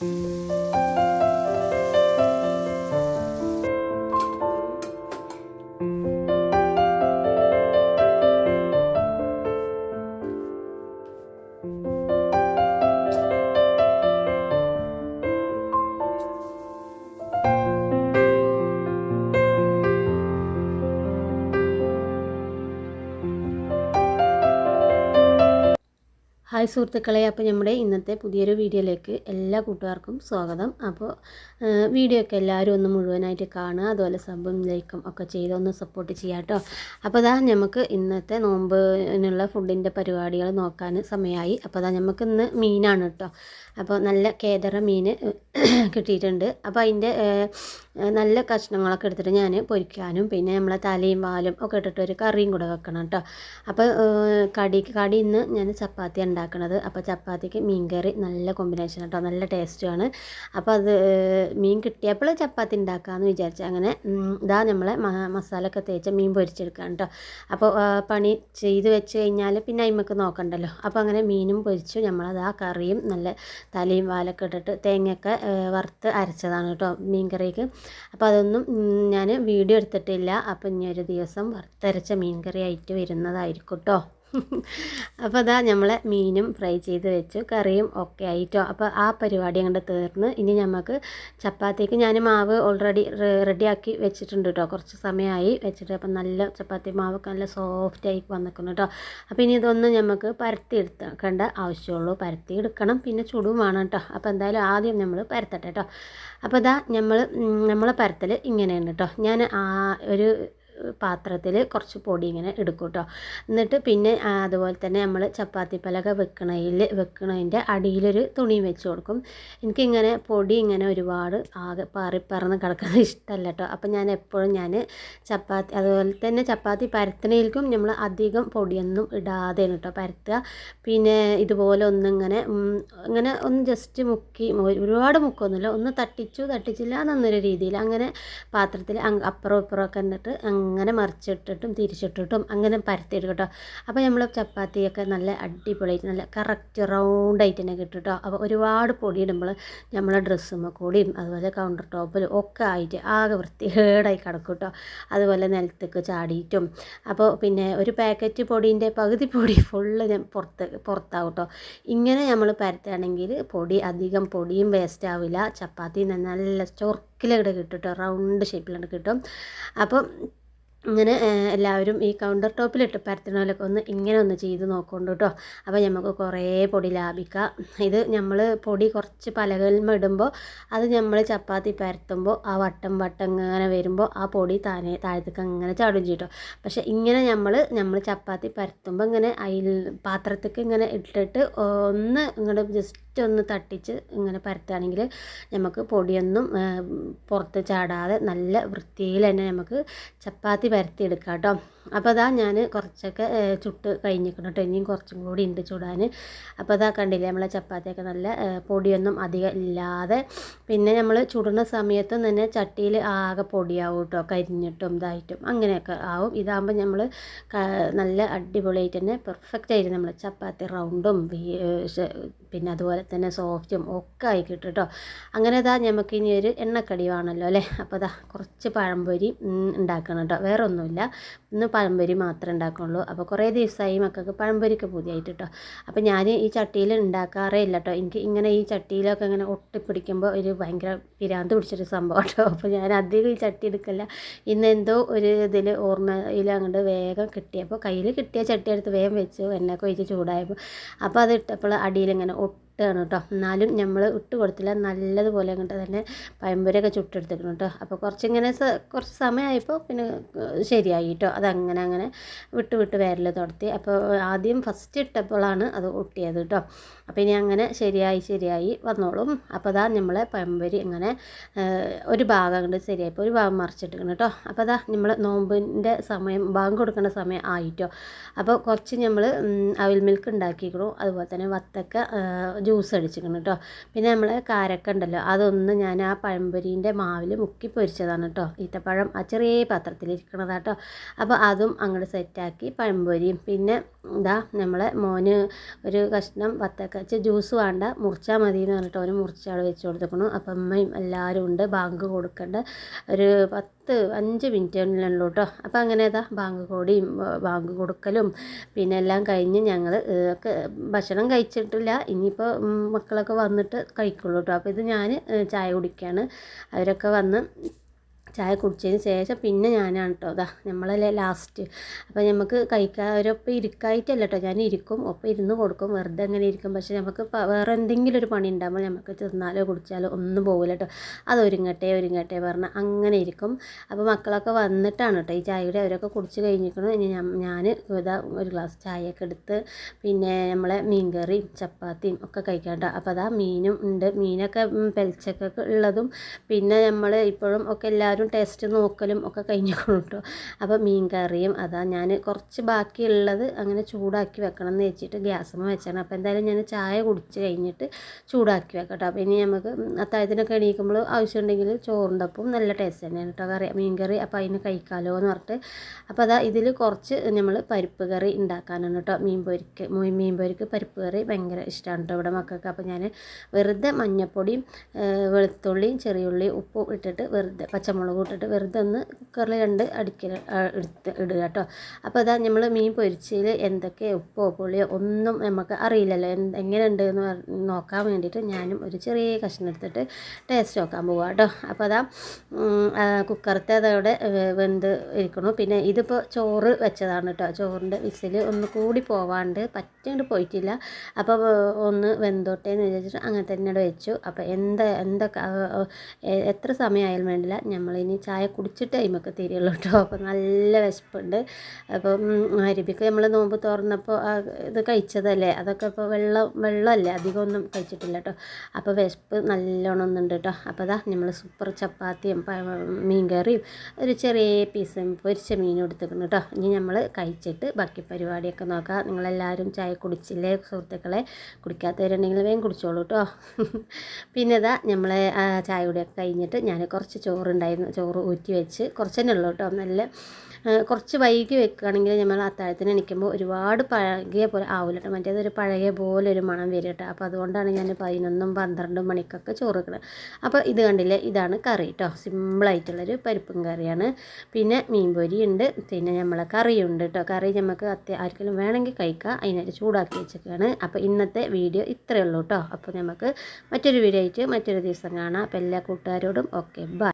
Música hi സുഹൃത്തുക്കളെ അപ്പോൾ നമ്മുടെ ഇന്നത്തെ പുതിയൊരു വീഡിയോയിലേക്ക് എല്ലാ കൂട്ടുകാർക്കും സ്വാഗതം. അപ്പോൾ വീഡിയോ ഒക്കെ എല്ലാവരും ഒന്ന് മുഴുവനായിട്ട് കാണുക അതുപോലെ സബും ലൈക്കും ഒക്കെ ചെയ്ത് ഒന്ന് സപ്പോർട്ട് ചെയ്യാം കേട്ടോ. അപ്പോൾ അതാ നമുക്ക് ഇന്നത്തെ നോമ്പിനുള്ള ഫുഡിന്റെ പരിപാടികൾ നോക്കാൻ സമയമായി. അപ്പോൾ അതാ നമുക്ക് ഇന്ന് മീനാണ് കേട്ടോ. അപ്പോൾ നല്ല കേദറ മീൻ കിട്ടിയിട്ടുണ്ട്. അപ്പോൾ അതിന്റെ നല്ല കഷ്ണങ്ങളൊക്കെ എടുത്തിട്ട് ഞാൻ പൊരിക്കാനും പിന്നെ നമ്മളെ തലയും വാലും ഒക്കെ ഇട്ടിട്ട് ഒരു കറിയും കൂടെ വെക്കണം കേട്ടോ. അപ്പോൾ കടി കടി ഇന്ന് ഞാൻ ചപ്പാത്തി ഉണ്ടാക്കണത് അപ്പോൾ ചപ്പാത്തിക്ക് മീൻ കറി നല്ല കോമ്പിനേഷൻ കേട്ടോ നല്ല ടേസ്റ്റുമാണ് അപ്പോൾ അത് മീൻ കിട്ടിയപ്പോൾ ചപ്പാത്തി ഉണ്ടാക്കാമെന്ന് വിചാരിച്ചു അങ്ങനെ ഇതാ നമ്മളെ മസാലൊക്കെ തേച്ച മീൻ പൊരിച്ചെടുക്കാം കേട്ടോ അപ്പോൾ പണി ചെയ്ത് വെച്ച് കഴിഞ്ഞാൽ പിന്നെ അതിമക്ക് നോക്കണ്ടല്ലോ. അപ്പോൾ അങ്ങനെ മീനും പൊരിച്ചു. നമ്മളത് ആ കറിയും നല്ല തലയും വാലൊക്കെ ഇട്ടിട്ട് തേങ്ങയൊക്കെ വറുത്ത് അരച്ചതാണ് കേട്ടോ മീൻ കറിക്ക്. അപ്പോൾ അതൊന്നും ഞാൻ വീഡിയോ എടുത്തിട്ടില്ല. അപ്പോൾ ഇനി ഒരു ദിവസം വറുത്തരച്ച മീൻ കറി ആയിട്ട് വരുന്നതായിരിക്കും കേട്ടോ അപ്പോൾ അതാ നമ്മളെ മീനും ഫ്രൈ ചെയ്ത് വെച്ചു കറിയും ഒക്കെ ആയിട്ടോ. അപ്പോൾ ആ പരിപാടി അങ്ങോട്ട് തീർന്ന്. ഇനി നമുക്ക് ചപ്പാത്തിക്ക് ഞാൻ മാവ് ഓൾറെഡി റെഡിയാക്കി വെച്ചിട്ടുണ്ട് കേട്ടോ കുറച്ച് സമയമായി വെച്ചിട്ട്. അപ്പം നല്ല ചപ്പാത്തി മാവൊക്കെ നല്ല സോഫ്റ്റ് ആയി വന്നിക്കുന്നു കേട്ടോ അപ്പോൾ ഇനി ഇതൊന്ന് നമുക്ക് പരത്തി എടുക്കേണ്ട ആവശ്യമുള്ളൂ. പരത്തി എടുക്കണം പിന്നെ ചുടും വേണം കേട്ടോ അപ്പോൾ എന്തായാലും ആദ്യം നമ്മൾ പരത്തട്ടെ കേട്ടോ അപ്പോൾ ഇതാ നമ്മൾ നമ്മളെ പരത്തൽ ഇങ്ങനെയാണ് കേട്ടോ ഞാൻ ഒരു പാത്രത്തിൽ കുറച്ച് പൊടി ഇങ്ങനെ എടുക്കും കേട്ടോ എന്നിട്ട് പിന്നെ അതുപോലെ തന്നെ നമ്മൾ ചപ്പാത്തി പലക വെക്കണതിൽ വെക്കണതിന്റെ അടിയിലൊരു തുണി വെച്ച് കൊടുക്കും. എനിക്കിങ്ങനെ പൊടി ഇങ്ങനെ ഒരുപാട് ആകെ പാറി പറന്ന് കിടക്കുന്നത് ഇഷ്ടമല്ല കേട്ടോ അപ്പം ഞാൻ എപ്പോഴും ഞാൻ ചപ്പാത്തി അതുപോലെ തന്നെ ചപ്പാത്തി പരത്തണേൽക്കും നമ്മൾ അധികം പൊടിയൊന്നും ഇടാതെയാണ് കേട്ടോ പരത്തുക. പിന്നെ ഇതുപോലെ ഒന്നിങ്ങനെ ഇങ്ങനെ ഒന്ന് ജസ്റ്റ് മുക്കി ഒരുപാട് മുക്കൊന്നുമില്ല. ഒന്ന് തട്ടിച്ചു തട്ടിച്ചില്ല എന്നൊരു രീതിയിൽ അങ്ങനെ പാത്രത്തിൽ അപ്പുറം ഇപ്പുറമൊക്കെ എന്നിട്ട് അങ്ങനെ മറിച്ചിട്ടിട്ടും തിരിച്ചിട്ടിട്ടും അങ്ങനെ പരത്തിയിട്ട് കേട്ടോ. അപ്പോൾ നമ്മൾ ചപ്പാത്തിയൊക്കെ നല്ല അടിപൊളിയായിട്ട് നല്ല കറക്റ്റ് റൗണ്ടായിട്ട് തന്നെ കിട്ടും കേട്ടോ. അപ്പോൾ ഒരുപാട് പൊടി ഇടുമ്പോൾ നമ്മളെ ഡ്രസ്സുമ്മ കൂടിയും അതുപോലെ കൗണ്ടർ ടോപ്പിലും ഒക്കെ ആയിട്ട് ആകെ വൃത്തികേടായി കിടക്കും കേട്ടോ. അതുപോലെ നിലത്തേക്ക് ചാടിയിട്ടും. അപ്പോൾ പിന്നെ ഒരു പാക്കറ്റ് പൊടീന്റെ പകുതി പൊടി ഫുള്ള് ഞാൻ പുറത്ത് പുറത്താവും കേട്ടോ. ഇങ്ങനെ നമ്മൾ പരത്തുകയാണെങ്കിൽ പൊടി അധികം പൊടിയും വേസ്റ്റ് ആവില്ല. ചപ്പാത്തി നല്ല ചൊർക്കിലൂടെ കിട്ടും കേട്ടോ. റൗണ്ട് ഷേപ്പിലാണ് കിട്ടും. അപ്പം ഇങ്ങനെ എല്ലാവരും ഈ കൗണ്ടർ ടോപ്പിലിട്ട് പരത്തണമല്ലൊക്കെ ഒന്ന് ഇങ്ങനെ ഒന്ന് ചെയ്ത് നോക്കുന്നുണ്ട് കേട്ടോ അപ്പോൾ നമുക്ക് കുറേ പൊടി ലാഭിക്കാം. ഇത് നമ്മൾ പൊടി കുറച്ച് പലകളിൽ ഇടുമ്പോൾ അത് നമ്മൾ ചപ്പാത്തി പരത്തുമ്പോൾ ആ വട്ടം വട്ടം ഇങ്ങനെ വരുമ്പോൾ ആ പൊടി താനെ താഴത്തേക്ക് അങ്ങനെ ചാടും ചെയ്യും പക്ഷേ ഇങ്ങനെ നമ്മൾ നമ്മൾ ചപ്പാത്തി പരത്തുമ്പോൾ ഇങ്ങനെ അതിൽ പാത്രത്തേക്ക് ഇങ്ങനെ ഇട്ടിട്ട് ഒന്ന് ഇങ്ങോട്ട് ജസ്റ്റ് ഒന്ന് തട്ടിച്ച് ഇങ്ങനെ പരത്തുകയാണെങ്കിൽ നമുക്ക് പൊടിയൊന്നും പുറത്ത് ചാടാതെ നല്ല വൃത്തിയിൽ തന്നെ നമുക്ക് ചപ്പാത്തി പരത്തിയെടുക്കാം കേട്ടോ. അപ്പോൾ അതാ ഞാൻ കുറച്ചൊക്കെ ചുട്ട് കഴിഞ്ഞിരിക്കണം കേട്ടോ. ഇനിയും കുറച്ചും കൂടി ഉണ്ട് ചുടാൻ. അപ്പോൾ അതാ കണ്ടില്ലേ നമ്മളെ ചപ്പാത്തിയൊക്കെ നല്ല പൊടിയൊന്നും അധികം ഇല്ലാതെ. പിന്നെ നമ്മൾ ചുടുന്ന സമയത്തും തന്നെ ചട്ടിയിൽ ആകെ പൊടിയാവും കേട്ടോ കരിഞ്ഞിട്ടും ഇതായിട്ടും. അങ്ങനെയൊക്കെ ആവും. ഇതാകുമ്പോൾ നമ്മൾ നല്ല അടിപൊളിയായിട്ട് തന്നെ പെർഫെക്റ്റ് ആയിട്ട് നമ്മൾ ചപ്പാത്തി റൗണ്ടും പിന്നെ അതുപോലെ തന്നെ സോഫ്റ്റും ഒക്കെ ആയി കിട്ടും കേട്ടോ. അങ്ങനെ ഇതാ നമുക്ക് ഇനി ഒരു എണ്ണക്കടി വേണമല്ലോ അല്ലേ? അപ്പോൾ അതാ കുറച്ച് പഴംപൊരി ഉണ്ടാക്കണം കേട്ടോ. വേറെ ഒന്നുമില്ല ഇന്ന് പഴംപൊരി മാത്രമേ ഉണ്ടാക്കുള്ളൂ. അപ്പോൾ കുറേ ദിവസമായി മക്കൾക്ക് പഴംപൊരിക്ക് പുതിയായിട്ട് കേട്ടോ അപ്പോൾ ഞാൻ ഈ ചട്ടിയിൽ ഉണ്ടാക്കാറേ ഇല്ല കേട്ടോ എനിക്ക് ഇങ്ങനെ ഈ ചട്ടിയിലൊക്കെ ഇങ്ങനെ ഒട്ടിപ്പിടിക്കുമ്പോൾ ഒരു ഭയങ്കര പിരാന്ത് പിടിച്ചൊരു സംഭവം കേട്ടോ അപ്പോൾ ഞാൻ അധികം ഈ ചട്ടി എടുക്കില്ല. ഇന്ന് എന്തോ ഒരു ഇതിൽ ഓർമ്മയിൽ അങ്ങോട്ട് വേഗം കിട്ടിയപ്പോൾ കയ്യിൽ കിട്ടിയ ചട്ടി എടുത്ത് വേഗം വെച്ചു. എണ്ണയൊക്കെ ഒഴിച്ച് ചൂടായപ്പോൾ അപ്പോൾ അത് ഇട്ടപ്പോൾ അടിയിലിങ്ങനെ ഇട്ടാണ് കേട്ടോ. എന്നാലും നമ്മൾ ഇട്ട് കൊടുത്തില്ല. നല്ലതുപോലെ അങ്ങോട്ട് തന്നെ പഴംപൊരിയൊക്കെ ചുട്ടെടുത്തിക്കണം കേട്ടോ. അപ്പോൾ കുറച്ചിങ്ങനെ കുറച്ച് സമയമായപ്പോൾ പിന്നെ ശരിയായി കേട്ടോ. അതങ്ങനെ അങ്ങനെ വിട്ട് വിട്ട് വരൽ തുടത്തി. അപ്പോൾ ആദ്യം ഫസ്റ്റ് ഇട്ടപ്പോഴാണ് അത് ഒട്ടിയത് കേട്ടോ. അപ്പോൾ ഇനി അങ്ങനെ ശരിയായി ശരിയായി വന്നോളും. അപ്പോൾ അതാ നമ്മളെ പഴംപൊരി ഇങ്ങനെ ഒരു ഭാഗം അങ്ങോട്ട് ശരിയായപ്പോൾ ഒരു ഭാഗം മറിച്ചിട്ടിരിക്കണം കേട്ടോ. അപ്പോൾ അതാ നമ്മൾ നോമ്പിന്റെ സമയം ബാങ്ക് കൊടുക്കേണ്ട സമയം ആയിട്ടോ അപ്പോൾ കുറച്ച് നമ്മൾ അവിൽ മിൽക്ക് ഉണ്ടാക്കിക്കണു അതുപോലെ തന്നെ വത്തക്ക ജ്യൂസ് അടിച്ചിരിക്കണം കേട്ടോ പിന്നെ നമ്മൾ കാരക്ക ഉണ്ടല്ലോ അതൊന്ന് ഞാൻ ആ പഴംപൊരീന്റെ മാവിൽ മുക്കി പൊരിച്ചതാണ് കേട്ടോ ഈത്തപ്പഴം ആ ചെറിയ പാത്രത്തിലിരിക്കണതാണ് കേട്ടോ അപ്പോൾ അതും അങ്ങോട്ട് സെറ്റാക്കി പഴംപൊരിയും. പിന്നെ ഇതാ നമ്മളെ മോന് ഒരു കഷ്ണം വത്തക്കച്ച് ജ്യൂസ് വേണ്ട മുറിച്ചാൽ മതി എന്ന് പറഞ്ഞിട്ട് അവന് മുറിച്ചാൾ വെച്ച് കൊടുത്തേക്കണു അപ്പം അമ്മയും എല്ലാവരും ഉണ്ട് ബാങ്ക് കൊടുക്കേണ്ട. ഒരു പത്ത് അഞ്ച് മിനിറ്റിനുള്ളൂ കേട്ടോ അപ്പോൾ അങ്ങനെ അതാ ബാങ്ക് കോടിയും ബാങ്ക് കൊടുക്കലും പിന്നെ എല്ലാം കഴിഞ്ഞ് ഞങ്ങൾ ഭക്ഷണം കഴിച്ചിട്ടില്ല. ഇനിയിപ്പോൾ മക്കളൊക്കെ വന്നിട്ട് കഴിക്കുള്ളൂ കേട്ടോ അപ്പോൾ ഇത് ഞാൻ ചായ കുടിക്കുകയാണ് അവരൊക്കെ വന്ന് ചായ കുടിച്ചതിന് ശേഷം പിന്നെ ഞാനാണ് കേട്ടോ അതാ നമ്മളല്ലേ ലാസ്റ്റ് അപ്പോൾ നമുക്ക് കഴിക്കാൻ ഒരൊപ്പം ഇരിക്കായിട്ടല്ല കേട്ടോ ഞാൻ ഇരിക്കും ഒപ്പം ഇരുന്ന് കൊടുക്കും വെറുതെ അങ്ങനെ ഇരിക്കും. പക്ഷേ നമുക്ക് വേറെ എന്തെങ്കിലും ഒരു പണി ഉണ്ടാകുമ്പോൾ നമുക്ക് തിന്നാലോ കുടിച്ചാലോ ഒന്നും പോകില്ല കേട്ടോ അത് ഒരുങ്ങട്ടെ ഒരുങ്ങട്ടെ പറഞ്ഞാൽ അങ്ങനെ ഇരിക്കും. അപ്പോൾ മക്കളൊക്കെ വന്നിട്ടാണ് കേട്ടോ ഈ ചായയുടെ അവരൊക്കെ കുടിച്ച് കഴിഞ്ഞിരിക്കണം. ഇനി ഞാൻ ഇതാ ഒരു ഗ്ലാസ് ചായയൊക്കെ എടുത്ത് പിന്നെ നമ്മളെ മീൻകറിയും ചപ്പാത്തിയും ഒക്കെ കഴിക്കാം കേട്ടോ അപ്പോൾ അതാ മീനും ഉണ്ട്. മീനൊക്കെ പെൽച്ചക്കൊക്കെ ഉള്ളതും പിന്നെ നമ്മൾ ഇപ്പോഴും ഒക്കെ എല്ലാവരും ടേസ്റ്റ് നോക്കലും ഒക്കെ കഴിഞ്ഞിരിക്കണം കേട്ടോ അപ്പോൾ മീൻ കറിയും അതാ ഞാൻ കുറച്ച് ബാക്കിയുള്ളത് അങ്ങനെ ചൂടാക്കി വെക്കണം എന്ന് വെച്ചിട്ട് ഗ്യാസുമ്മ വെച്ചാണ്. അപ്പോൾ എന്തായാലും ഞാൻ ചായ കുടിച്ച് കഴിഞ്ഞിട്ട് ചൂടാക്കി വെക്കട്ടോ. അപ്പോൾ ഇനി നമുക്ക് അത്താഴത്തിനൊക്കെ എണീക്കുമ്പോൾ ആവശ്യമുണ്ടെങ്കിൽ ചോറുണ്ടപ്പം നല്ല ടേസ്റ്റ് തന്നെയാണ് കേട്ടോ കറി മീൻ കറി. അപ്പോൾ അതിന് കഴിക്കാമല്ലോ എന്ന് പറഞ്ഞിട്ട്. അപ്പോൾ അതാ ഇതിൽ കുറച്ച് നമ്മൾ പരിപ്പ് കറി ഉണ്ടാക്കാനാണ് കേട്ടോ മീൻ പൊരിക്ക് മീൻ പൊരിക്ക് പരിപ്പ് കറി ഭയങ്കര ഇഷ്ടമാണ് കേട്ടോ ഇവിടെ മക്കൾക്ക്. അപ്പോൾ ഞാൻ വെറുതെ മഞ്ഞൾപ്പൊടിയും വെളുത്തുള്ളിയും ചെറിയുള്ളിയും ഉപ്പും ഇട്ടിട്ട് വെറുതെ പച്ചമുളക് ഇട്ടിട്ട് വെറുതെ ഒന്ന് കുക്കറിൽ രണ്ട് അടിക്കൽ എടുത്ത് ഇടുക കേട്ടോ അപ്പോൾ അതാ നമ്മൾ മീൻ പൊരിച്ചതിൽ എന്തൊക്കെ ഉപ്പോ പുളിയോ ഒന്നും നമുക്ക് അറിയില്ലല്ലോ. എങ്ങനെ ഉണ്ട് എന്ന് നോക്കാൻ വേണ്ടിയിട്ട് ഞാനും ഒരു ചെറിയ കഷ്ണം എടുത്തിട്ട് ടേസ്റ്റ് നോക്കാൻ പോവാം കേട്ടോ അപ്പോൾ അതാ കുക്കറത്തെ അതവിടെ വെന്ത് ഇരിക്കണു. പിന്നെ ഇതിപ്പോൾ ചോറ് വെച്ചതാണ് കേട്ടോ ചോറിന്റെ വിസിൽ ഒന്ന് കൂടി പോവാണ്ട് പറ്റങ്ങോട്ട് പോയിട്ടില്ല. അപ്പോൾ ഒന്ന് വെന്തോട്ടെ എന്ന് വിചാരിച്ചിട്ട് അങ്ങനെ തന്നെ വെച്ചു. അപ്പോൾ എന്താ എന്തൊക്കെ എത്ര സമയമായാലും വേണ്ടില്ല. നമ്മളിനി ചായ കുടിച്ചിട്ട് അതിമൊക്കെ തിരിയുള്ളൂ കേട്ടോ അപ്പോൾ നല്ല വിശപ്പുണ്ട്. അപ്പം അരിപ്പിക്ക് നമ്മൾ നോമ്പ് തുറന്നപ്പോൾ ഇത് കഴിച്ചതല്ലേ? അതൊക്കെ ഇപ്പോൾ വെള്ളം വെള്ളമല്ലേ? അധികം ഒന്നും കഴിച്ചിട്ടില്ല കേട്ടോ അപ്പോൾ വിശപ്പ് നല്ലോണം ഒന്നുണ്ട് കേട്ടോ അപ്പോൾ അതാ നമ്മൾ സൂപ്പർ ചപ്പാത്തിയും മീൻ കറിയും ഒരു ചെറിയ പീസ് പൊരിച്ച മീനും എടുത്തിട്ടുണ്ട് കേട്ടോ ഇനി നമ്മൾ കഴിച്ചിട്ട് ബാക്കി പരിപാടിയൊക്കെ നോക്കാം. നിങ്ങളെല്ലാവരും ചായ കുടിച്ചില്ലേ സുഹൃത്തുക്കളെ? കുടിക്കാത്തവരുണ്ടെങ്കിൽ വേഗം കുടിച്ചോളൂ കേട്ടോ പിന്നെ ഇതാ നമ്മളെ ചായ കൂടിയൊക്കെ കഴിഞ്ഞിട്ട് ഞാൻ കുറച്ച് ചോറുണ്ടായിരുന്നു. ചോറ് ഊറ്റി വെച്ച് കുറച്ച് തന്നെ ഉള്ളൂ കേട്ടോ. നല്ല കുറച്ച് വൈകി വെക്കുകയാണെങ്കിൽ നമ്മൾ അത്താഴത്തിന് എണിക്കുമ്പോൾ ഒരുപാട് പഴകിയ പോലെ ആവില്ല കേട്ടോ. മറ്റേത് ഒരു പഴകിയ പോലെ ഒരു മണം വരും കേട്ടോ. അപ്പോൾ അതുകൊണ്ടാണ് ഞാൻ പതിനൊന്നും പന്ത്രണ്ടും മണിക്കൊക്കെ ചോറ് വെക്കുന്നത് അപ്പോൾ ഇത് കണ്ടില്ലേ ഇതാണ് കറി കേട്ടോ. സിമ്പിളായിട്ടുള്ളൊരു പരിപ്പും കറിയാണ്. പിന്നെ മീൻ പൊരി ഉണ്ട് പിന്നെ നമ്മളെ കറിയുണ്ട് കേട്ടോ. കറി നമുക്ക് അത്യ ആർക്കെങ്കിലും വേണമെങ്കിൽ കഴിക്കാം. അതിനായിട്ട് ചൂടാക്കി വെച്ചൊക്കെയാണ് അപ്പോൾ ഇന്നത്തെ വീഡിയോ ഇത്രയേ ഉള്ളൂ കേട്ടോ. അപ്പോൾ നമുക്ക് മറ്റൊരു വീഡിയോ ആയിട്ട് മറ്റൊരു ദിവസം കാണാം. അപ്പോൾ എല്ലാ കൂട്ടുകാരോടും ഓക്കെ ബൈ.